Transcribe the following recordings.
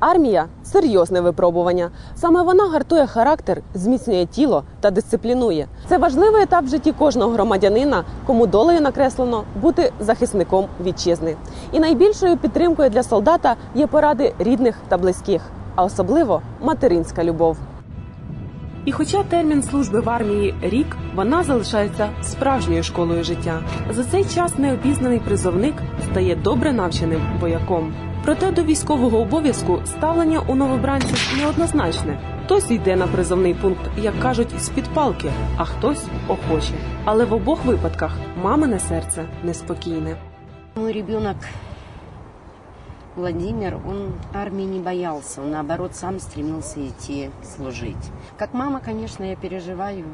Армія серйозне випробування. Саме вона гартує характер, зміцнює тіло та дисциплінує. Це важливий етап в житті кожного громадянина, кому долею накреслено бути захисником вітчизни. І найбільшою підтримкою для солдата є поради рідних та близьких, а особливо материнська любов. І хоча термін служби в армії рік, вона залишається справжньою школою життя. За цей час необізнаний призовник стає добре навченим вояком. Проте до військового обов'язку ставлення у новобранців неоднозначне. Хтось йде на призовний пункт, як кажуть, з під палки, а хтось охоче. Але в обох випадках мамине серце неспокійне. Мой ребенок Владимир, он армии не боялся, он наоборот сам стремился идти служить. Как мама, конечно, я переживаю,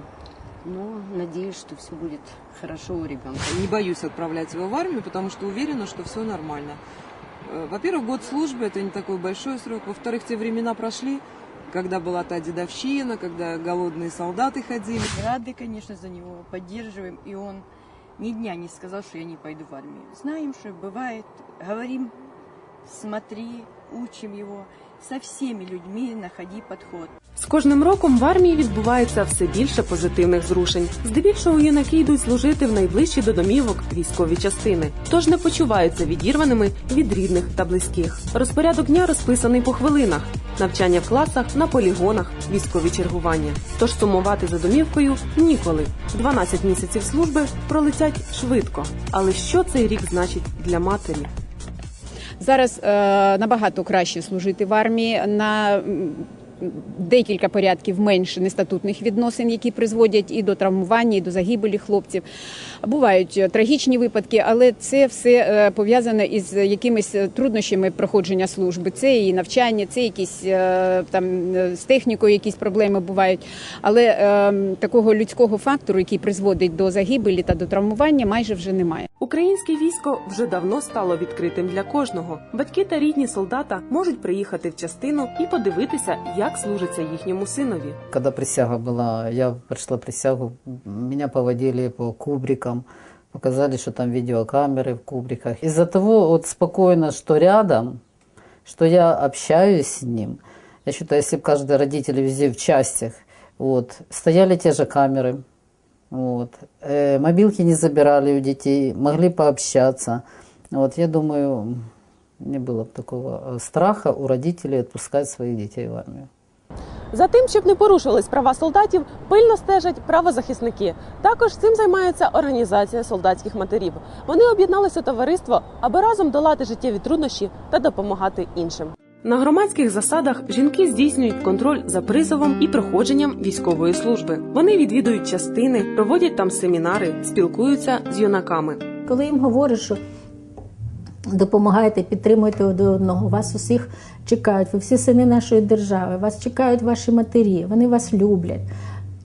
но надеюсь, что все будет хорошо у ребенка. Не боюсь отправлять его в армию, потому что уверена, что все нормально. Э, Во-первых, год службы это не такой большой срок. Во-вторых, те времена прошли, когда была та дедовщина, когда голодные солдаты ходили. Рады, конечно, за него, поддерживаем, и он ни дня не сказал, что я не пойду в армию. Знаем, что бывает, говорим, смотри, учим его, со всеми людьми находи подход. З кожним роком в армії відбувається все більше позитивних зрушень. Здебільшого юнаки йдуть служити в найближчі до домівок військові частини, тож не почуваються відірваними від рідних та близьких. Розпорядок дня розписаний по хвилинах. Навчання в класах, на полігонах, військові чергування. Тож сумувати за домівкою ніколи. 12 місяців служби пролетять швидко. Але що цей рік значить для матері? Зараз е, набагато краще служити в армії на декілька порядків менше нестатутних відносин, які призводять і до травмування, і до загибелі хлопців. Бувають е, трагічні випадки, але це все е, пов'язане із якимись труднощами проходження служби. Це і навчання, це якісь там з технікою якісь проблеми бувають. Але е, такого людського фактору, який призводить до загибелі та до травмування, майже вже немає. Українське військо вже давно стало відкритим для кожного. Батьки та рідні солдата можуть приїхати в частину і подивитися, як служиться їхньому синові. Когда присяга была, я пришла присягу, меня поводили по кубрикам, показали, что там видеокамеры в кубриках. Из-за того вот спокойно, что рядом, что я общаюсь с ним, я считаю, если бы каждый родитель везде в частях, вот, стояли те же камеры, вот, э, мобилки не забирали у детей, могли пообщаться. Вот, я думаю, не было бы такого э, страха у родителей отпускать своих детей в армию. За тим, щоб не порушувались права солдатів, пильно стежать правозахисники. Також цим займається організація солдатських матерів. Вони об'єдналися у товариство, аби разом долати життєві труднощі та допомагати іншим. На громадських засадах жінки здійснюють контроль за призовом і проходженням військової служби. Вони відвідують частини, проводять там семінари, спілкуються з юнаками. Коли їм говориш, що допомагайте, підтримуйте один одного, вас усіх чекають, ви всі сини нашої держави, вас чекають ваші матері, вони вас люблять.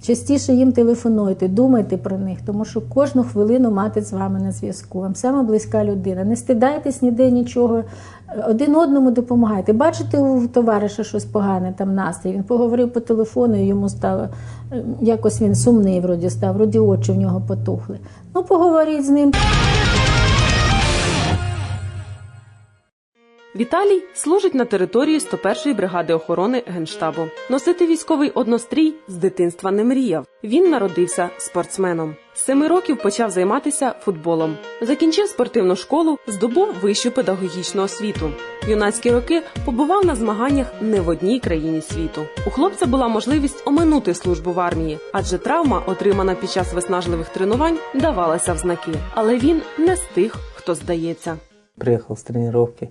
Частіше їм телефонуйте, думайте про них, тому що кожну хвилину мати з вами на зв'язку. Вам саме близька людина. Не стидайтесь ніде нічого, один одному допомагайте. Бачите у товариша щось погане, там настрій. Він поговорив по телефону, і йому стало е, якось він сумний, вроді став, вроді очі в нього потухли. Ну, поговоріть з ним. Віталій служить на території 101-ї бригади охорони генштабу. Носити військовий однострій з дитинства не мріяв. Він народився спортсменом. З семи років почав займатися футболом. Закінчив спортивну школу, здобув вищу педагогічну освіту. Юнацькі роки побував на змаганнях не в одній країні світу. У хлопця була можливість оминути службу в армії, адже травма, отримана під час виснажливих тренувань, давалася в знаки. Але він не з тих, хто здається. Приехал с тренировки.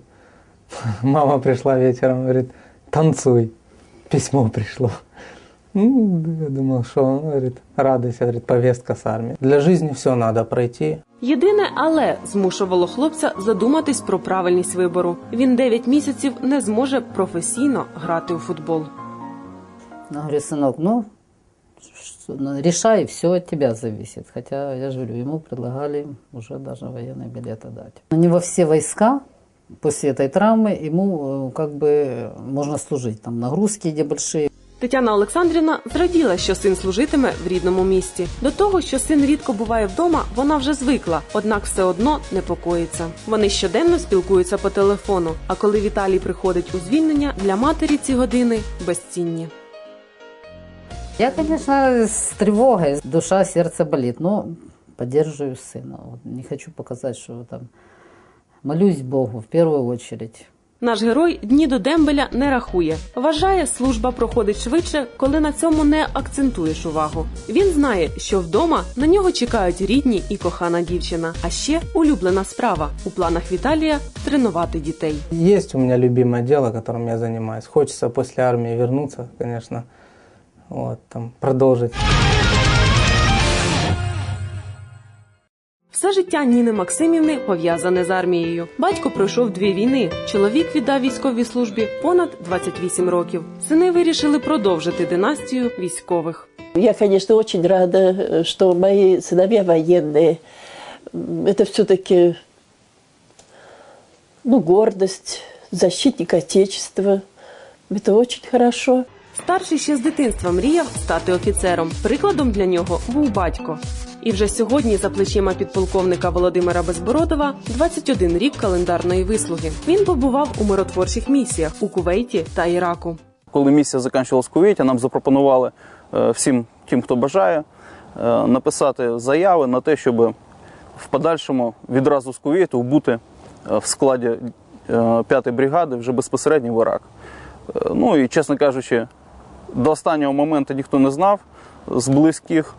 Мама пришла вечером, говорит, танцуй. Письмо пришло. Ну, я думал, что он говорит, радуйся, говорит, повестка с армии. Для жизни все надо пройти. Єдине, але змушувало хлопця задуматись про правильність вибору. Він 9 місяців не зможе професійно грати у футбол. Я говорю, сынок, ну, ну, решай, все от тебя зависит. Хотя, я же говорю, ему предлагали уже даже военный билет отдать. У него все войска после этой травмы, ему э, как бы можно служить. Там нагрузки где большие. Тетяна Олександрівна зраділа, що син служитиме в рідному місті. До того, що син рідко буває вдома, вона вже звикла, однак все одно непокоїться. Вони щоденно спілкуються по телефону. А коли Віталій приходить у звільнення, для матері ці години безцінні. Я, конечно, с тревогой. Душа, сердце болит. Но поддерживаю сына. Вот Не хочу показать, что там... Молюсь Богу в первую очередь. Наш герой дні до дембеля не рахує. Вважає, служба проходить швидше, коли на цьому не акцентуєш увагу. Він знає, що вдома на нього чекають рідні і кохана дівчина. А ще улюблена справа у планах Віталія тренувати дітей. Есть у меня любимое дело, которым я занимаюсь. Хочется после армии вернуться, конечно, вот, там, продолжить. Все життя Ніни Максимівни пов'язане з армією. Батько пройшов дві війни. Чоловік віддав військовій службі понад 28 років. Сини вирішили продовжити династію військових. Я, конечно, очень рада, э, что мои сыновья военные. М, Это все-таки ну, гордость, защитник Отечества. Это очень хорошо. Старший ще з дитинства мріяв стати офіцером. Прикладом для нього був батько. І вже сьогодні за плечима підполковника Володимира Безбородова 21 рік календарної вислуги. Він побував у миротворчих місіях у Кувейті та Іраку. Коли місія закінчилась в Кувейті, нам запропонували е, всім тим, хто бажає, е, написати заяви на те, щоб в подальшому відразу з Кувейту бути е, в складі 5-ї бригади вже безпосередньо в Ірак. Ну і, чесно кажучи, до останнього моменту ніхто не знав з близьких.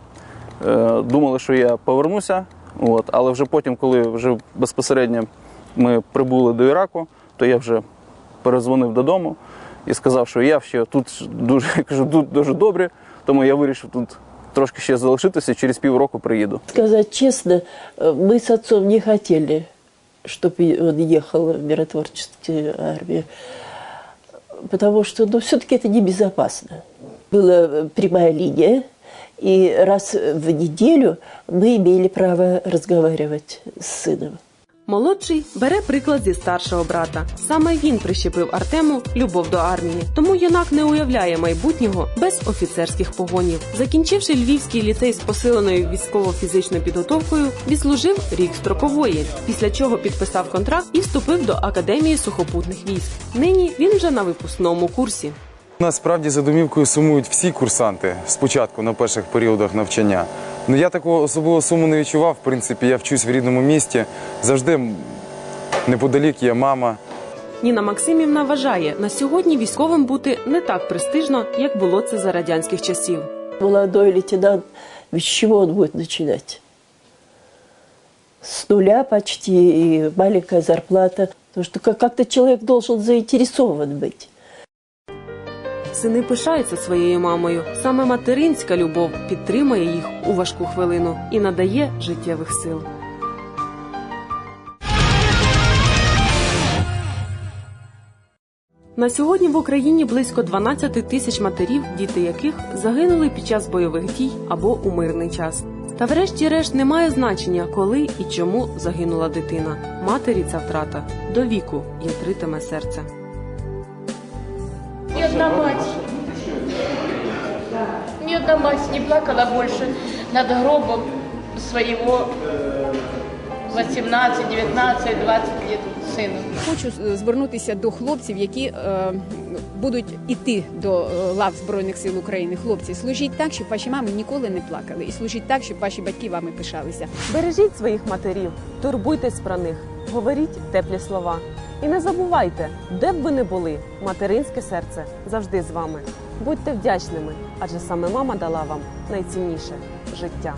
Е, Думали, що я повернуся, от, але вже потім, коли вже безпосередньо ми прибули до Іраку, то я вже перезвонив додому і сказав, що я ще тут дуже я кажу, тут дуже добре, тому я вирішив тут трошки ще залишитися, через півроку приїду. Сказать честно, э, мы с отцом не хотели, чтобы он ехал в миротворческую армию, потому что ну, все-таки это небезопасно. Была э, прямая линия, и раз в неделю мы имели право разговаривать с сыном. Молодший бере приклад зі старшого брата. Саме він прищепив Артему любов до армії, тому юнак не уявляє майбутнього без офіцерських погонів. Закінчивши Львівський ліцей з посиленою військово-фізичною підготовкою, відслужив рік строкової, після чого підписав контракт і вступив до академії сухопутних військ. Нині він вже на випускному курсі. Насправді за домівкою сумують всі курсанти спочатку на перших періодах навчання. Ну я такого особливого суму не відчував. В принципі, я вчусь в рідному місті. Завжди неподалік є мама. Ніна Максимівна вважає, на сьогодні військовим бути не так престижно, як було це за радянських часів. Молодой лейтенант, ведь с чего он будет начинать? С нуля почти и маленькая зарплата. Потому что как- как-то человек должен заинтересован быть. Сини пишаються своєю мамою. Саме материнська любов підтримує їх у важку хвилину і надає життєвих сил. На сьогодні в Україні близько 12 тисяч матерів, діти яких загинули під час бойових дій або у мирний час. Та врешті-решт немає значення, коли і чому загинула дитина. Матері ця втрата до віку ятритиме серце. Одна мать, ни одна мать не плакала больше над гробом своего 18, 19, 20 лет сына. Хочу е, звернутися до хлопців, які е, будуть іти до е, лав Збройних сил України. Хлопці, служіть так, щоб ваші мами ніколи не плакали, і служіть так, щоб ваші батьки вами пишалися. Бережіть своїх матерів, турбуйтесь про них, говоріть теплі слова. І не забувайте, де б ви не були, материнське серце завжди з вами. Будьте вдячними, адже саме мама дала вам найцінніше життя.